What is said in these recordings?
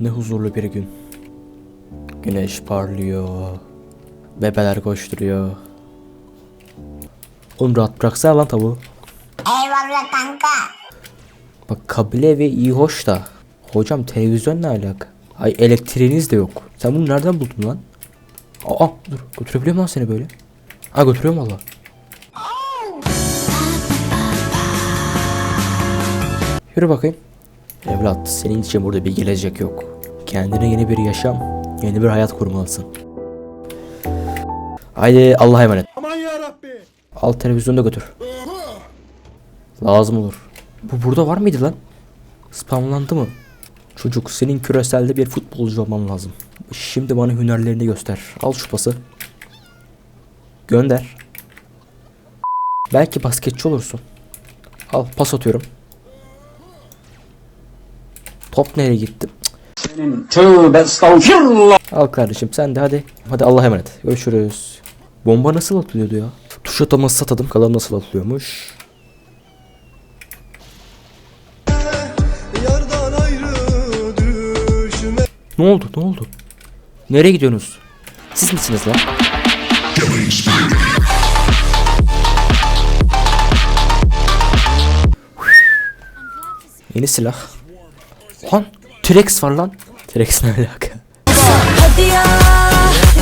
Ne huzurlu bir gün. Güneş parlıyor. Bebeler koşturuyor. Oğlum rahat bıraksana lan tavuğu. Eyvallah kanka. Bak kabile evi iyi hoş da. Hocam televizyon ne alaka? Ay elektriğiniz de yok. Sen bunu nereden buldun lan? Aa dur götürebiliyorum lan seni böyle. Ha götürüyorum valla. Yürü bakayım. Evlat senin için burada bir gelecek yok. Kendine yeni bir yaşam, yeni bir hayat kurmalısın. Haydi Allah'a emanet. Aman yarabbi. Al televizyonu da götür. Lazım olur. Bu burada var mıydı lan? Spamlandı mı? Çocuk senin küreselde bir futbolcu olman lazım. Şimdi bana hünerlerini göster. Al şu pası. Gönder. Belki basketçi olursun. Al pas atıyorum. Top nereye gitti? Cık. Tövbe estağfirullah. Al kardeşim sen de hadi. Hadi Allah'a emanet. Görüşürüz. Bomba nasıl atılıyordu ya? Tuş ataması satadım. Kalan nasıl atılıyormuş? Ne oldu? Ne oldu? Nereye gidiyorsunuz? Siz misiniz lan? Yeni silah. Lan T-Rex var lan. T-Rex ne alaka? Hadi ya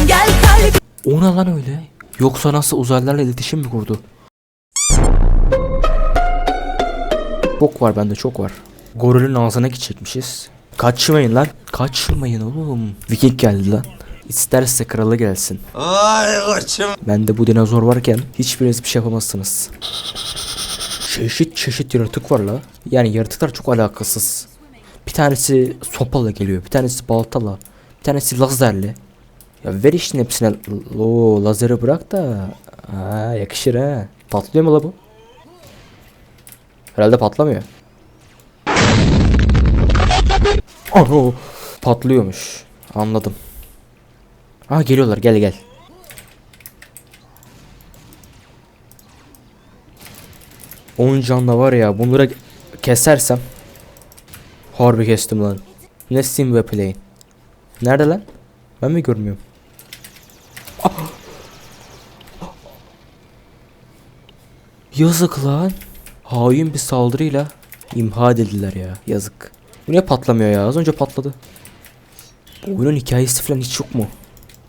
gel kalbim. O ne lan öyle? Yoksa nasıl uzaylılarla iletişim mi kurdu? Çok var bende çok var. Gorilin ağzına çekmişiz. Kaçmayın lan. Kaçmayın oğlum. Viking geldi lan. İsterse kralı gelsin. Ay koçum. Bende bu dinozor varken hiçbiriniz bir şey yapamazsınız. Çeşit çeşit yaratık var la. Yani yaratıklar çok alakasız. Bir tanesi sopayla geliyor. Bir tanesi baltala. Bir tanesi lazerle. Ya ver işte hepsine. O lazeri bırak da. Aa, yakışır ha. Patlıyor mu la bu? Herhalde patlamıyor. Ano patlıyormuş. Anladım. Aa geliyorlar gel gel. On canla var ya bunları kesersem Harbi kestim lan. Ne Steam ve Play? Nerede lan? Ben mi görmüyorum? Ah! Yazık lan. Hain bir saldırıyla imha edildiler ya. Yazık. Bu niye patlamıyor ya? Az önce patladı. Bu oyunun hikayesi falan hiç yok mu?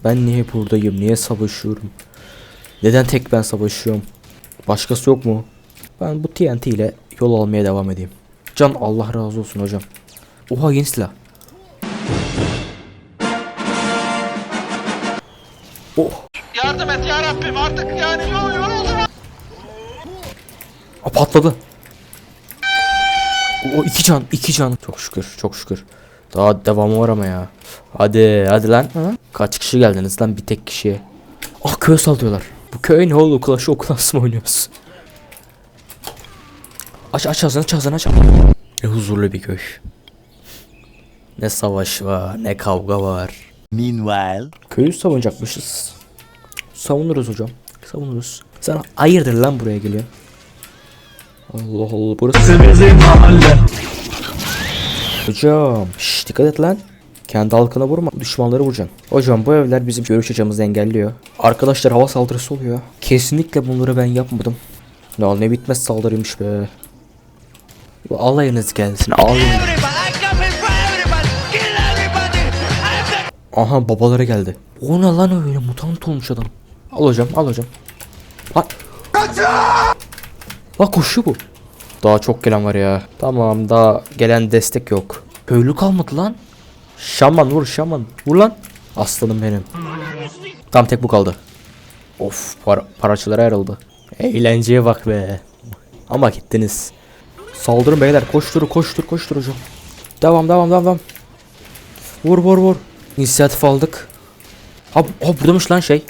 Ben niye buradayım? Niye savaşıyorum? Neden tek ben savaşıyorum? Başkası yok mu? Ben bu TNT ile yol almaya devam edeyim. Can Allah razı olsun hocam. Oha yeni silah. Oh. Yardım et ya Rabbim artık yani yol yoruldum. Aa, patladı. O iki can, iki can. Çok şükür, çok şükür. Daha devamı var ama ya. Hadi, hadi lan. Kaç kişi geldiniz lan bir tek kişiye? Ah köy saldırıyorlar. Bu köy ne oldu? Clash of Clans mı oynuyoruz? Aç aç ağzını aç ağzını aç. Ne huzurlu bir köy. Ne savaş var, ne kavga var. Meanwhile. Köyü savunacakmışız. Savunuruz hocam. Savunuruz. Sen hayırdır lan buraya geliyor. Allah Allah burası Hocam şş, dikkat et lan. Kendi halkına vurma düşmanları vuracaksın. Hocam bu evler bizim görüş açımızı engelliyor. Arkadaşlar hava saldırısı oluyor. Kesinlikle bunları ben yapmadım. Ya ne bitmez saldırıymış be. Alayınız gelsin alayınız. Aha babaları geldi. O ne lan öyle mutant olmuş adam. Al hocam al hocam. Koşuyor bu. Daha çok gelen var ya. Tamam daha gelen destek yok. Köylü kalmadı lan. Şaman vur şaman. Vur lan. Aslanım benim. Tam tek bu kaldı. Of para, paraçalara ayrıldı. Eğlenceye bak be. Ama gittiniz. Saldırın beyler koştur koştur koştur hocam. Devam devam devam devam. Vur vur vur. İnisiyatif aldık. Ha, ha buradaymış lan şey.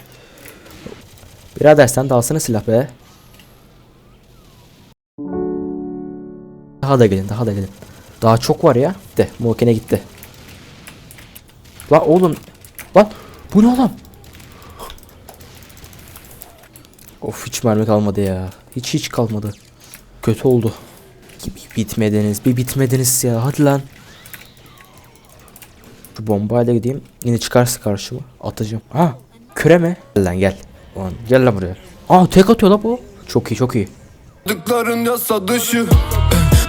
Birader sen de alsana silah be. Daha da gelin daha da gelin. Daha çok var ya. De Mokene gitti. Lan oğlum. Lan bu ne oğlum? Of hiç mermi kalmadı ya. Hiç hiç kalmadı. Kötü oldu. Bir bitmediniz bir bitmediniz ya hadi lan. Şu bombayla gideyim. Yine çıkarsa karşıma. Atacağım. Ha küre mi? Gel lan gel. Lan, gel lan buraya. Aa tek atıyor la bu. Çok iyi çok iyi. Dıkların yasa dışı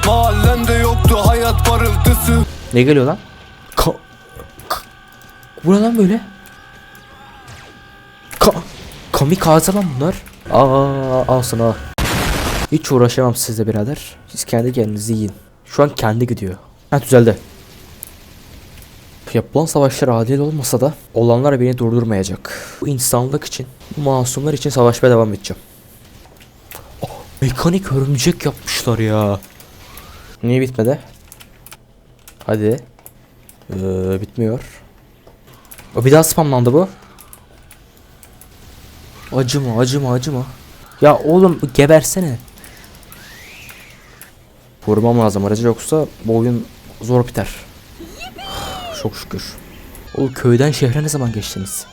Mahallende yoktu hayat parıltısı Ne geliyor lan? Ka Ka- Bu ne lan böyle? Ka Kamikaze lan bunlar. Aa al sana. Hiç uğraşamam sizle birader. Siz kendi kendinizi yiyin. Şu an kendi gidiyor. Ha düzeldi. Yapılan savaşlar adil olmasa da olanlar beni durdurmayacak. Bu insanlık için, bu masumlar için savaşmaya devam edeceğim. Oh, mekanik örümcek yapmışlar ya. Niye bitmedi? Hadi. Ee, bitmiyor. O bir daha spamlandı bu. Acıma acıma acıma. Ya oğlum gebersene. Vurmam lazım aracı yoksa bu oyun zor biter. Çok şükür. Oğlum köyden şehre ne zaman geçtiniz?